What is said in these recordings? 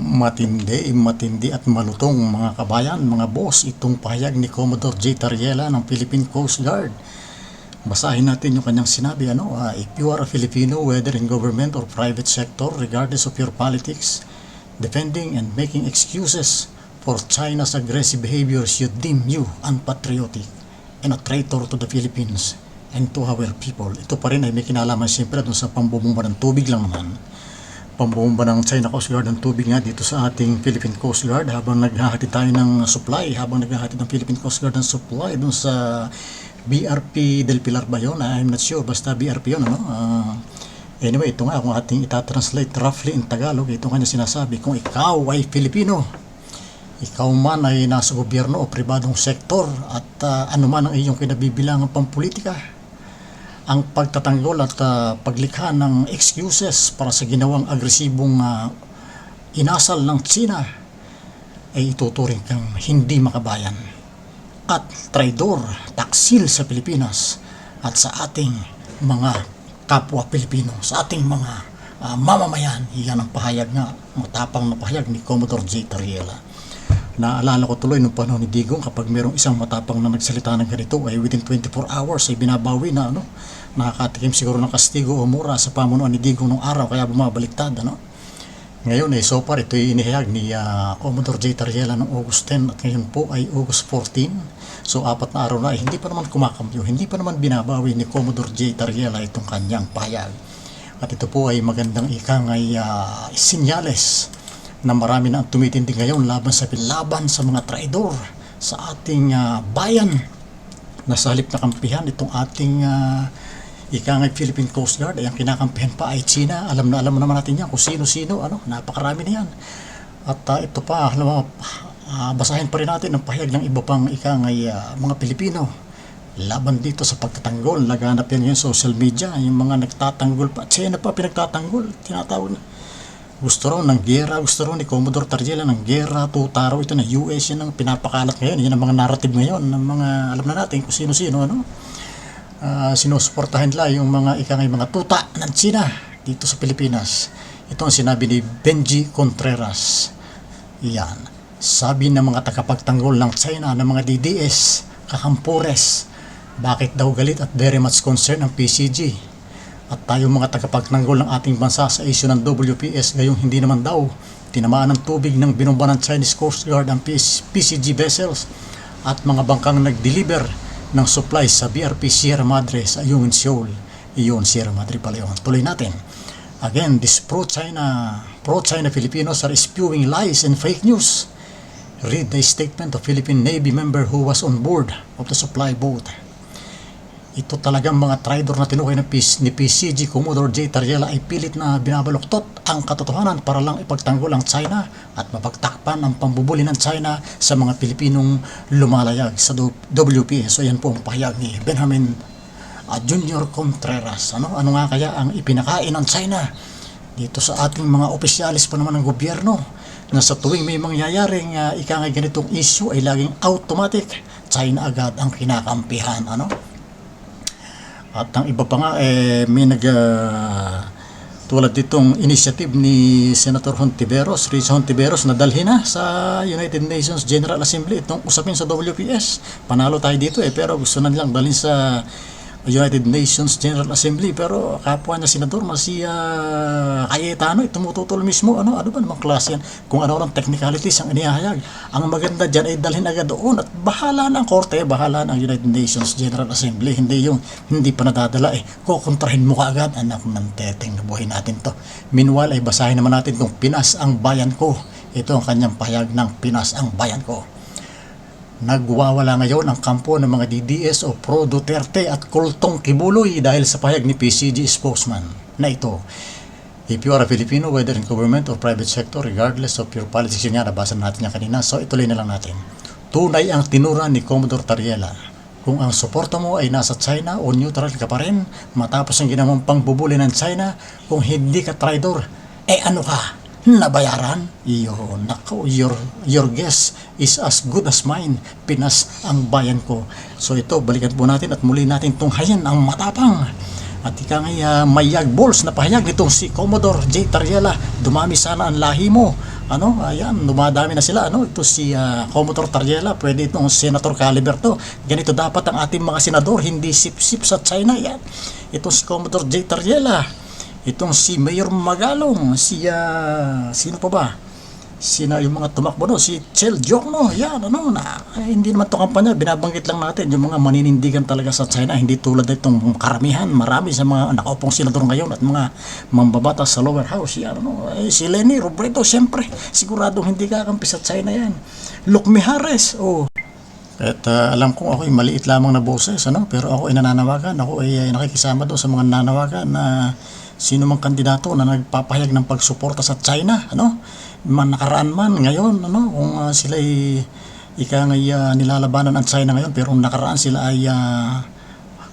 Matindi, matindi at malutong mga kabayan, mga boss, itong pahayag ni Commodore J. Tariela ng Philippine Coast Guard. Basahin natin yung kanyang sinabi, ano, ah, if you are a Filipino, whether in government or private sector, regardless of your politics, defending and making excuses for China's aggressive behavior should deem you unpatriotic and a traitor to the Philippines and to our people. Ito pa rin ay may kinalaman siyempre dun sa pambubumba ng tubig lang naman pambomba ng China Coast Guard ng tubig nga dito sa ating Philippine Coast Guard habang naghahatid tayo ng supply, habang naghahatid ng Philippine Coast Guard ng supply dun sa BRP del Pilar ba yun? I'm not sure, basta BRP yun, ano? Ah, anyway, ito nga, kung ating itatranslate roughly in Tagalog, ito nga sinasabi, kung ikaw ay Filipino, ikaw man ay nasa gobyerno o pribadong sektor at ah, ano man ang iyong kinabibilangan pampolitika, ang pagtatanggol at ah, paglikha ng excuses para sa ginawang agresibong ah, inasal ng China ay ituturing kang hindi makabayan at traidor, taksil sa Pilipinas at sa ating mga kapwa Pilipino, sa ating mga ah, mamamayan. Iyan ang pahayag nga, matapang na pahayag ni Commodore J. Tariela. Naalala ko tuloy nung panahon ni Digong kapag merong isang matapang na nagsalita ng ganito ay within 24 hours ay binabawi na ano, nakakatikim siguro ng kastigo o mura sa pamunuan ni Digong nung araw kaya bumabaliktad ano. Ngayon eh, so far ito ay inihayag ni ah, Commodore J. Tariela noong August 10 at ngayon po ay August 14. So apat na araw na eh, hindi pa naman kumakamyo, hindi pa naman binabawi ni Commodore J. Tariela itong kanyang payag. At ito po ay magandang ikang ay ah, sinyales na marami na ang tumitindi ngayon laban sa laban sa mga traidor sa ating ah, bayan. Na sa halip na kampihan itong ating uh, ikangay Philippine Coast Guard. Ay ang kinakampihan pa ay China. Alam na alam naman natin yan kung sino-sino ano, napakarami na yan. At ah, ito pa alam mo, ah, basahin pa rin natin ang pahayag ng iba pang ikangay ah, mga Pilipino laban dito sa pagtatanggol. Laganap yan yung social media. Yung mga nagtatanggol pa China pa pinagtatanggol tinatawag na gusto raw ng gera, gusto raw ni Commodore Tarjela ng gera, tuta ito ng US, yan ang pinapakalat ngayon, yan ang mga narrative ngayon, ng mga, alam na natin kung sino-sino, ano? Uh, sinusuportahan nila yung mga ikangay mga tuta ng China dito sa Pilipinas. Ito ang sinabi ni Benji Contreras. Yan. Sabi ng mga tagapagtanggol ng China ng mga DDS, kakampures, bakit daw galit at very much concerned ang PCG at tayo mga tagapagtanggol ng ating bansa sa issue ng WPS ngayong hindi naman daw tinamaan ng tubig ng binumba ng Chinese Coast Guard ang PCG vessels at mga bangkang nag-deliver ng supplies sa BRP Sierra Madre sa Ayungin Seoul. Iyon Sierra Madre pala yun. Tuloy natin. Again, this pro-China pro-China Filipinos are spewing lies and fake news. Read the statement of Philippine Navy member who was on board of the supply boat ito talagang mga traidor na tinukay ng PC, ni PCG Commodore J. Tariela ay pilit na binabaluktot ang katotohanan para lang ipagtanggol ang China at mapagtakpan ang pambubuli ng China sa mga Pilipinong lumalayag sa WPS. So yan po ang pahayag ni Benjamin uh, Junior Contreras. Ano, ano nga kaya ang ipinakain ng China dito sa ating mga opisyalis pa naman ng gobyerno na sa tuwing may mangyayaring uh, ikangay ganitong issue ay laging automatic China agad ang kinakampihan. Ano? At ang iba pa nga, eh, may nag, uh, tulad ditong initiative ni Senator Hontiveros, Rich Hontiveros, na dalhin na sa United Nations General Assembly itong usapin sa WPS. Panalo tayo dito eh, pero gusto na nilang dalhin sa United Nations General Assembly pero kapwa niya senador na si uh, Cayetano tumututol mismo ano ano ba namang klase yan? Kung ano lang technicalities ang inihayag. Ang maganda dyan ay dalhin agad doon at bahala ng korte bahala ng United Nations General Assembly. Hindi yung hindi pa nadadala eh. Kukontrahin mo kaagad anak ng teteng na buhay natin to. Meanwhile ay basahin naman natin kung Pinas ang bayan ko. Ito ang kanyang pahayag ng Pinas ang bayan ko Nagwawala ngayon ang kampo ng mga DDS o Pro Duterte at kultong kibuloy dahil sa pahayag ni PCG spokesman na ito. If you are a Filipino, whether in government or private sector, regardless of your politics, yun nga, nabasa natin niya kanina, so ituloy na lang natin. Tunay ang tinura ni Commodore Tariela. Kung ang suporta mo ay nasa China o neutral ka pa rin, matapos ang ginawang pangbubuli ng China, kung hindi ka traitor, eh ano ka? Nabayaran. Iyo, nako, your, your guess is as good as mine. Pinas ang bayan ko. So ito, balikan po natin at muli natin tunghayan ang matapang. At ika nga uh, mayag balls na pahayag nitong si Commodore J. Tariela. Dumami sana ang lahi mo ano, ayan, dumadami na sila, ano, ito si ah, Commodore Tariela, pwede itong Senator Caliber to. Ganito dapat ang ating mga senador, hindi sip-sip sa China, yan. Ito si Commodore J. Tariela, itong si Mayor Magalong, si, ah, sino pa ba? Sina yung mga tumakbo no, si Chel Jokno, yan, ano, na, eh, hindi naman to kampanya, binabanggit lang natin yung mga maninindigan talaga sa China, hindi tulad itong karamihan, marami sa mga nakaupong senador ngayon at mga mambabatas sa lower house, yan, ano, eh, si Lenny Robredo, siyempre, siguradong hindi kakampi sa China yan. Luc Mijares, oh, at ah, alam kong ako ay maliit lamang na boses, ano? pero ako ay nananawagan, ako ay, ay nakikisama doon sa mga nananawagan na sino mang kandidato na nagpapahayag ng pagsuporta sa China, ano? Man nakaraan man ngayon, ano? Kung ah, sila ay ika ngay ah, nilalabanan ang China ngayon, pero nakaraan sila ay ah,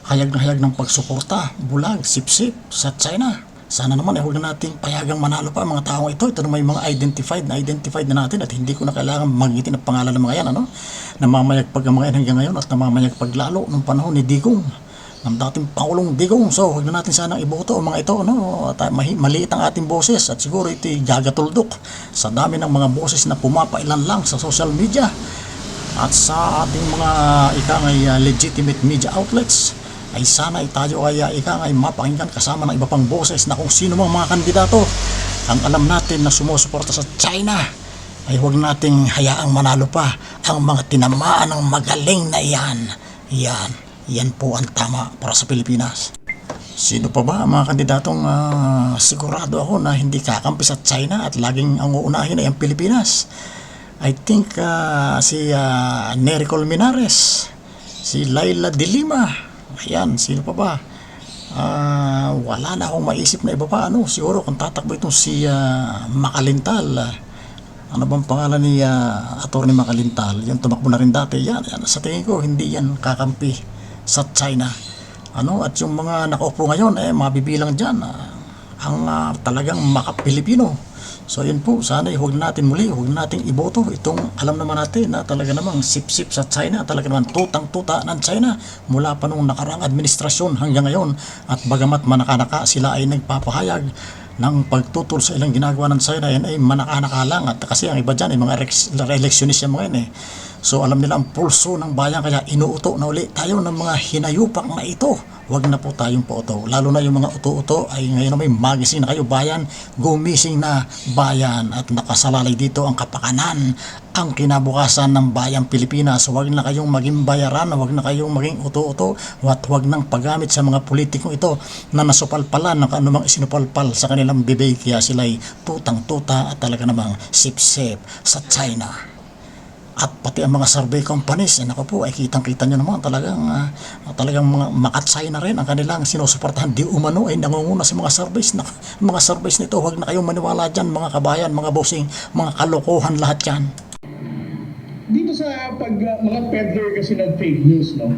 hayag na hayag ng pagsuporta, bulag, sip-sip sa China. Sana naman eh, huwag na nating payagang manalo pa ang mga taong ito. Ito na may mga identified na identified na natin at hindi ko na kailangan magitin ang pangalan ng mga yan. Ano? Namamayagpag ang mga yan hanggang ngayon at namamayagpag lalo nung panahon ni Digong ng dating Pangulong Digong. So, huwag na natin sanang iboto ang mga ito. Ano? At, ah, maliit ang ating boses at siguro ito'y gagatuldok sa dami ng mga boses na pumapailan lang sa social media at sa ating mga ikangay uh, legitimate media outlets ay sana ay tayo ay uh, ikangay mapakinggan kasama ng iba pang boses na kung sino mang mga kandidato ang alam natin na sumusuporta sa China ay huwag nating hayaang manalo pa ang mga tinamaan ng magaling na yan. Yan. Yan po ang tama para sa Pilipinas. Sino pa ba mga kandidatong ah, sigurado ako na hindi kakampi sa China at laging ang uunahin ay ang Pilipinas? I think ah, si uh, Nery Colmenares, si Laila de Lima, ayan, sino pa ba? Ah, wala na akong maisip na iba pa. Ano, siguro kung tatakbo itong si ah, Makalintal, ano bang pangalan ni uh, Atty. Makalintal? Yan tumakbo na rin dati. Yan, yan, sa tingin ko, hindi yan kakampi sa China. Ano, at yung mga nakaupo ngayon, eh, mabibilang dyan. ah, ang ah, talagang maka-Pilipino. So yun po, sana huwag na natin muli, huwag na natin iboto itong alam naman natin na talaga namang sip-sip sa China, talaga naman tutang-tuta ng China mula pa nung nakarang administrasyon hanggang ngayon at bagamat manakanaka sila ay nagpapahayag ng pagtutol sa ilang ginagawa ng China yan ay manakanaka lang at kasi ang iba dyan ay mga elex- electionist yung mga yan eh. So alam nila ang pulso ng bayan kaya inuuto na uli tayo ng mga hinayupak na ito. Huwag na po tayong pauto. Lalo na yung mga uto-uto ay ngayon may magising na kayo bayan, gumising na bayan at nakasalalay dito ang kapakanan, ang kinabukasan ng bayang Pilipinas. Huwag na kayong maging bayaran, huwag na kayong maging uto-uto, at huwag nang paggamit sa mga politikong ito na nasupalpalan ng anumang isinupalpal sa kanilang bibig kaya sila'y tutang-tuta at talaga namang sip-sip sa China at pati ang mga survey companies, eh, naku po, ay kitang-kita nyo naman talagang, ah, talagang mga makatsay na rin ang kanilang sinusuportahan. Di umano ay nangunguna sa mga surveys. Na, mga surveys nito, huwag na kayong maniwala dyan, mga kabayan, mga bossing, mga kalokohan lahat yan. dito sa pag uh, mga peddler kasi ng fake news no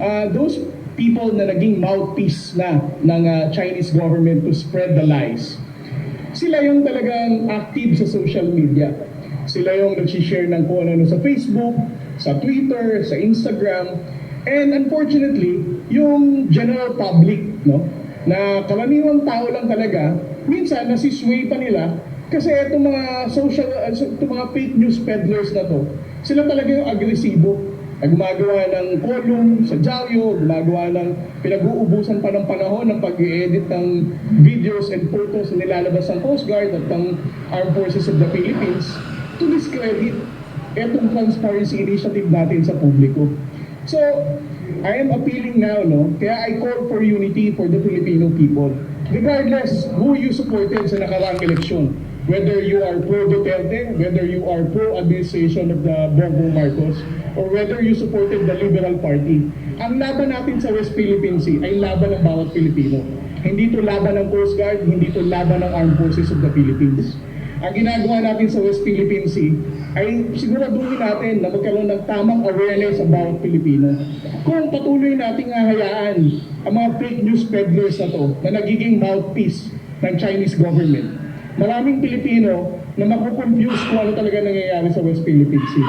uh, those people na naging mouthpiece na ng uh, Chinese government to spread the lies sila yung talagang active sa social media sila yung nag-share ng kung ano sa Facebook sa Twitter sa Instagram and unfortunately yung general public no na karaniwang tao lang talaga minsan nasisway pa nila kasi itong mga social, uh, itong mga fake news peddlers na to, sila talaga yung agresibo. Na gumagawa ng column sa Diaryo, gumagawa ng pinag-uubusan pa ng panahon ng pag-edit ng videos and photos na nilalabas ng Coast Guard at ng Armed Forces of the Philippines to discredit itong transparency initiative natin sa publiko. So, I am appealing now, no? Kaya I call for unity for the Filipino people. Regardless who you supported sa nakaraang eleksyon, whether you are pro Duterte, whether you are pro administration of the Bongbong Marcos, or whether you supported the Liberal Party, ang laban natin sa West Philippine Sea ay laban ng bawat Pilipino. Hindi to laban ng Coast Guard, hindi to laban ng Armed Forces of the Philippines. Ang ginagawa natin sa West Philippine Sea ay siguraduhin natin na magkaroon ng tamang awareness sa bawat Pilipino. Kung patuloy nating hahayaan ang mga fake news peddlers na to na nagiging mouthpiece ng Chinese government, maraming Pilipino na makukonfuse kung ano talaga nangyayari sa West Philippine Sea.